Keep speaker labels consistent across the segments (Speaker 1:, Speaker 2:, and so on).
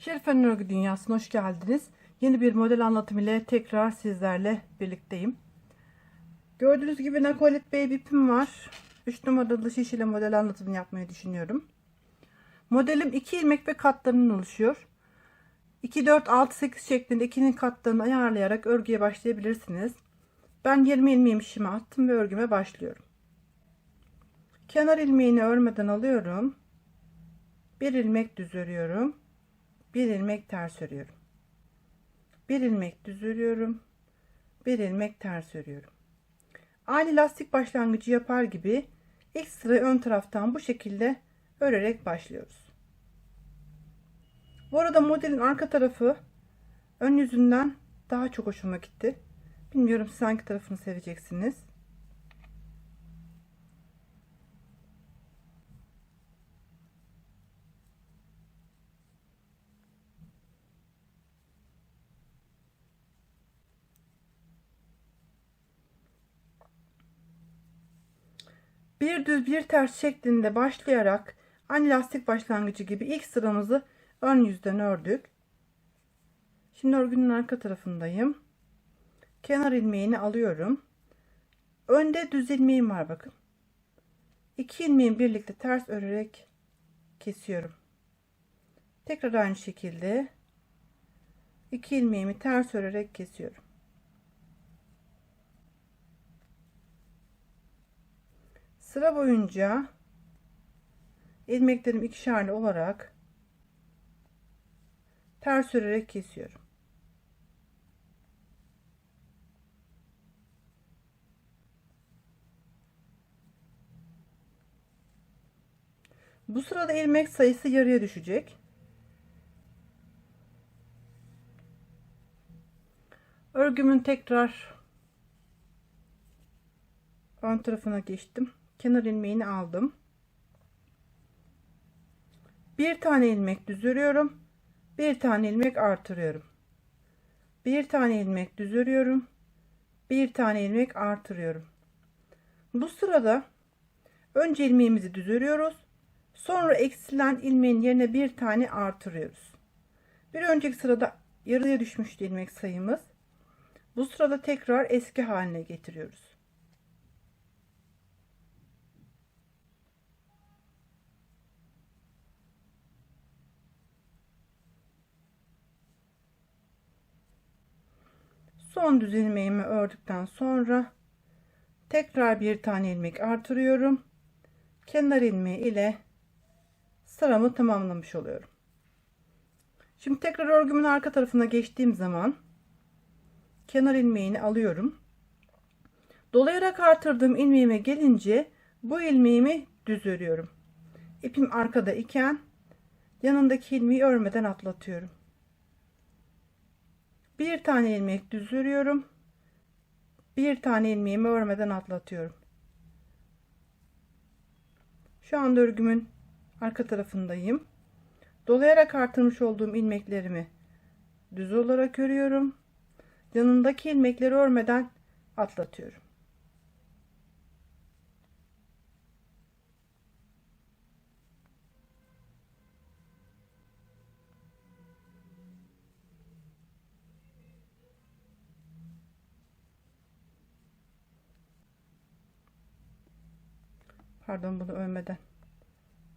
Speaker 1: Şerifen Örgü Dünyası'na hoş geldiniz. Yeni bir model anlatım ile tekrar sizlerle birlikteyim. Gördüğünüz gibi Nakolet Baby ipim var. 3 numaralı şiş ile model anlatımını yapmayı düşünüyorum. Modelim 2 ilmek ve katlarından oluşuyor. 2, 4, 6, 8 şeklinde 2'nin katlarını ayarlayarak örgüye başlayabilirsiniz. Ben 20 ilmeğimi işime attım ve örgüme başlıyorum. Kenar ilmeğini örmeden alıyorum. Bir ilmek düz örüyorum. Bir ilmek ters örüyorum. Bir ilmek düz örüyorum. Bir ilmek ters örüyorum. Aynı lastik başlangıcı yapar gibi ilk sırayı ön taraftan bu şekilde örerek başlıyoruz. Bu arada modelin arka tarafı ön yüzünden daha çok hoşuma gitti. Bilmiyorum siz hangi tarafını seveceksiniz. Bir düz bir ters şeklinde başlayarak aynı lastik başlangıcı gibi ilk sıramızı ön yüzden ördük. Şimdi örgünün arka tarafındayım. Kenar ilmeğini alıyorum. Önde düz ilmeğim var bakın. İki ilmeğin birlikte ters örerek kesiyorum. Tekrar aynı şekilde iki ilmeğimi ters örerek kesiyorum. Sıra boyunca ilmeklerim ikişerli olarak ters örerek kesiyorum. Bu sırada ilmek sayısı yarıya düşecek. Örgümün tekrar ön tarafına geçtim kenar ilmeğini aldım. Bir tane ilmek düz örüyorum. Bir tane ilmek artırıyorum. Bir tane ilmek düz örüyorum. Bir tane ilmek artırıyorum. Bu sırada önce ilmeğimizi düz örüyoruz. Sonra eksilen ilmeğin yerine bir tane artırıyoruz. Bir önceki sırada yarıya düşmüştü ilmek sayımız. Bu sırada tekrar eski haline getiriyoruz. Son düz ilmeğimi ördükten sonra tekrar bir tane ilmek artırıyorum. Kenar ilmeği ile sıramı tamamlamış oluyorum. Şimdi tekrar örgümün arka tarafına geçtiğim zaman kenar ilmeğini alıyorum. Dolayarak artırdığım ilmeğime gelince bu ilmeğimi düz örüyorum. İpim arkada iken yanındaki ilmeği örmeden atlatıyorum bir tane ilmek düz örüyorum. Bir tane ilmeğimi örmeden atlatıyorum. Şu anda örgümün arka tarafındayım. Dolayarak artırmış olduğum ilmeklerimi düz olarak örüyorum. Yanındaki ilmekleri örmeden atlatıyorum pardon bunu ölmeden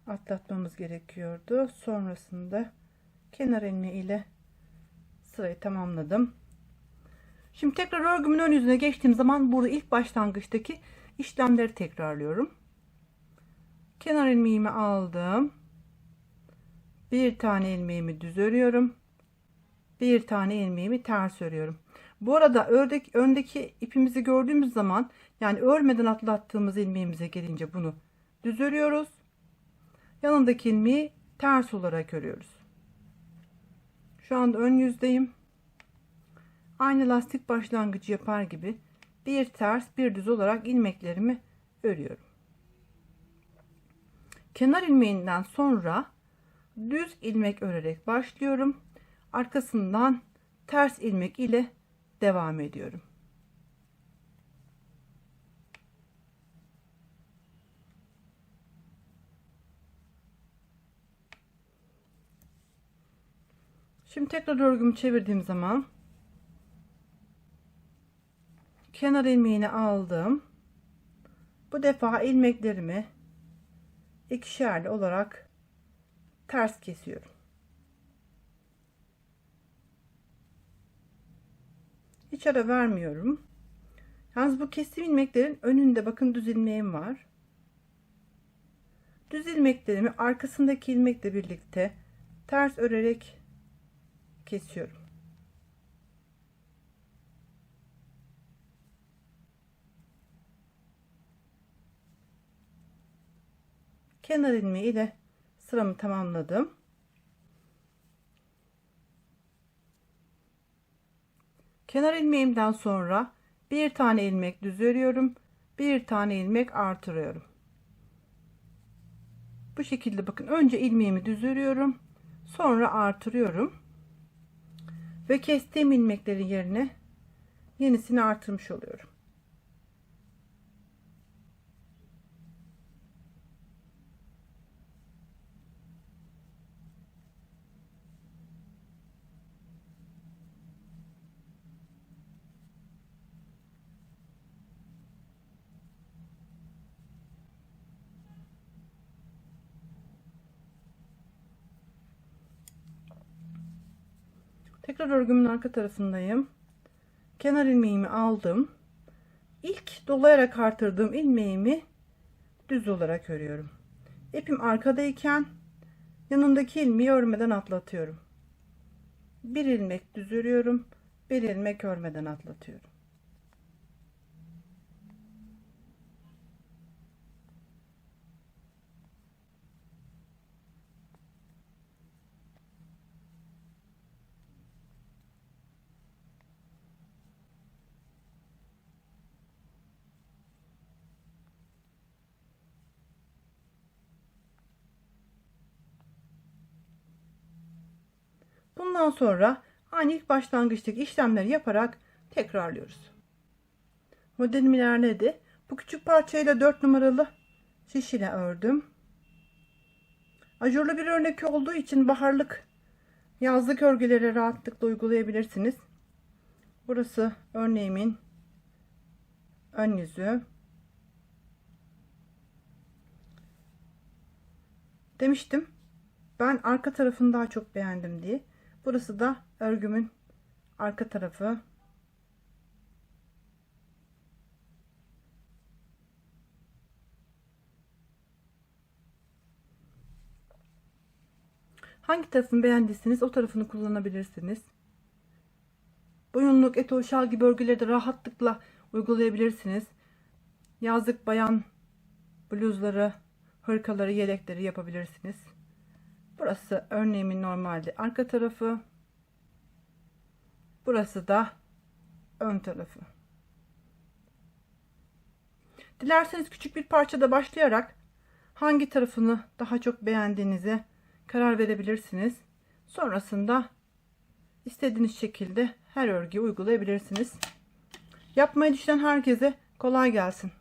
Speaker 1: atlatmamız gerekiyordu. Sonrasında kenar ilmeği ile sırayı tamamladım. Şimdi tekrar örgümün ön yüzüne geçtiğim zaman burada ilk başlangıçtaki işlemleri tekrarlıyorum. Kenar ilmeğimi aldım. Bir tane ilmeğimi düz örüyorum. Bir tane ilmeğimi ters örüyorum. Bu arada ördek, öndeki ipimizi gördüğümüz zaman yani örmeden atlattığımız ilmeğimize gelince bunu düz örüyoruz. Yanındaki ilmeği ters olarak örüyoruz. Şu anda ön yüzdeyim. Aynı lastik başlangıcı yapar gibi bir ters bir düz olarak ilmeklerimi örüyorum. Kenar ilmeğinden sonra düz ilmek örerek başlıyorum. Arkasından ters ilmek ile devam ediyorum. Şimdi tekrar örgümü çevirdiğim zaman kenar ilmeğini aldım. Bu defa ilmeklerimi ikişerli olarak ters kesiyorum. Hiç ara vermiyorum. Yalnız bu kesim ilmeklerin önünde bakın düz ilmeğim var. Düz ilmeklerimi arkasındaki ilmekle birlikte ters örerek kesiyorum. Kenar ilmeği ile sıramı tamamladım. Kenar ilmeğimden sonra bir tane ilmek düz örüyorum. Bir tane ilmek artırıyorum. Bu şekilde bakın önce ilmeğimi düz örüyorum. Sonra artırıyorum. Ve kestiğim ilmeklerin yerine yenisini artırmış oluyorum. Tekrar örgümün arka tarafındayım. Kenar ilmeğimi aldım. İlk dolayarak artırdığım ilmeğimi düz olarak örüyorum. İpim arkadayken yanındaki ilmeği örmeden atlatıyorum. Bir ilmek düz örüyorum. Bir ilmek örmeden atlatıyorum. Bundan sonra aynı ilk başlangıçtaki işlemleri yaparak tekrarlıyoruz. Modelim ilerledi. Bu küçük parçayla 4 numaralı şiş ile ördüm. Ajurlu bir örnek olduğu için baharlık yazlık örgülere rahatlıkla uygulayabilirsiniz. Burası örneğimin ön yüzü. Demiştim ben arka tarafını daha çok beğendim diye. Burası da örgümün arka tarafı. Hangi tarafını beğendiyseniz o tarafını kullanabilirsiniz. Boyunluk, eto, şal gibi örgüleri de rahatlıkla uygulayabilirsiniz. Yazlık bayan bluzları, hırkaları, yelekleri yapabilirsiniz. Burası örneğimin normalde arka tarafı. Burası da ön tarafı. Dilerseniz küçük bir parçada başlayarak hangi tarafını daha çok beğendiğinize karar verebilirsiniz. Sonrasında istediğiniz şekilde her örgüyü uygulayabilirsiniz. Yapmayı düşünen herkese kolay gelsin.